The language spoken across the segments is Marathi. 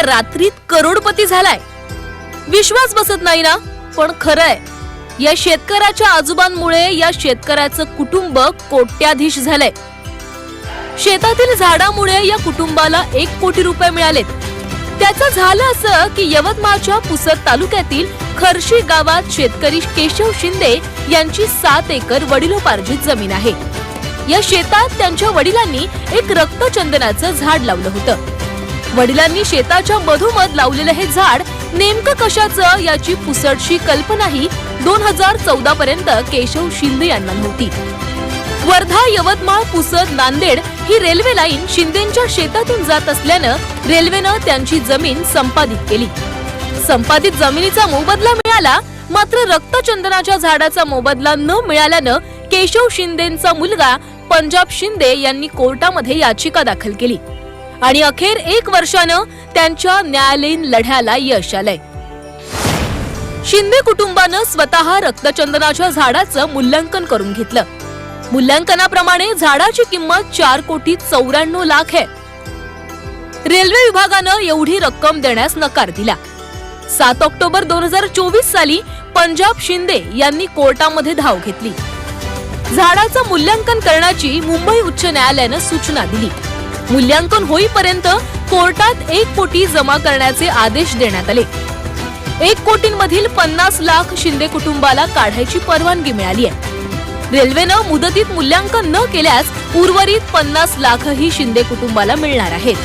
एका रात्रीत करोडपती झालाय. विश्वास बसत नाही ना? पण खरंय. या शेतकऱ्याच्या आजोबांमुळे या शेतकऱ्याचं कुटुंब कोट्याधीश झालंय. शेतातील झाडामुळे या कुटुंबाला एक कोटी रुपये मिळालेत. त्याचं झालं असं की यवतमाळच्या पुसद तालुक्यातील खर्शी गावात शेतकरी केशव शिंदे यांची सात एकर वडिलोपार्जित जमीन आहे. या शेतात त्यांच्या वडिलांनी एक रक्तचंदनाचं झाड लावलं होतं. वडिलांनी शेताच्या मधोमध लावलेलं हे झाड नेमकं कशाचं याची पुसटशी कल्पनाही दोन हजार चौदा पर्यंत केशव शिंदे यांना नव्हती. वर्धा यवतमाळ पुसद नांदेड ही रेल्वे लाईन शिंदेच्या शेतातून जात असल्यानं रेल्वेनं त्यांची जमीन संपादित केली. संपादित जमिनीचा मोबदला मिळाला मात्र रक्तचंदनाच्या झाडाचा मोबदला न मिळाल्यानं केशव शिंदेचा मुलगा पंजाब शिंदे यांनी कोर्टामध्ये याचिका दाखल केली. आणि अखेर एक वर्षानं त्यांच्या न्यायालयीन लढ्याला यश आलंय. शिंदे कुटुंबानं स्वतः रक्तचंदनाच्या झाडाचं मूल्यांकन करून घेतलं. मूल्यांकनाप्रमाणे झाडाची किंमत चार कोटी चौऱ्याण्णव लाख आहे. रेल्वे विभागानं एवढी रक्कम देण्यास नकार दिला. सात ऑक्टोबर दोन हजार चोवीस साली पंजाब शिंदे यांनी कोर्टामध्ये धाव घेतली. झाडाचं मूल्यांकन करण्याची मुंबई उच्च न्यायालयानं सूचना दिली. मूल्यांकन होईपर्यंत कोर्टात एक कोटी जमा करण्याचे आदेश देण्यात आले. एक कोटींमधील पन्नास लाख शिंदे कुटुंबाला काढायची परवानगी मिळाली आहे. रेल्वेनं मुदतीत मूल्यांकन न केल्यास उर्वरित पन्नास लाखही शिंदे कुटुंबाला मिळणार आहेत.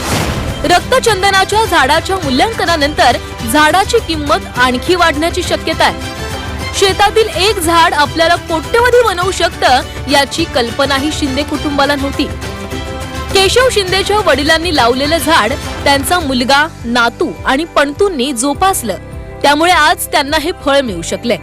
रक्तचंदनाच्या झाडाच्या मूल्यांकनानंतर झाडाची किंमत आणखी वाढण्याची शक्यता आहे. शेतातील एक झाड आपल्याला कोट्यवधी बनवू शकतं याची कल्पनाही शिंदे कुटुंबाला नव्हती. केशव शिंदेच्या वडिलांनी लावलेलं झाड त्यांचा मुलगा नातू आणि पणतूंनी जोपासलं. त्यामुळे आज त्यांना हे फळ मिळू शकले.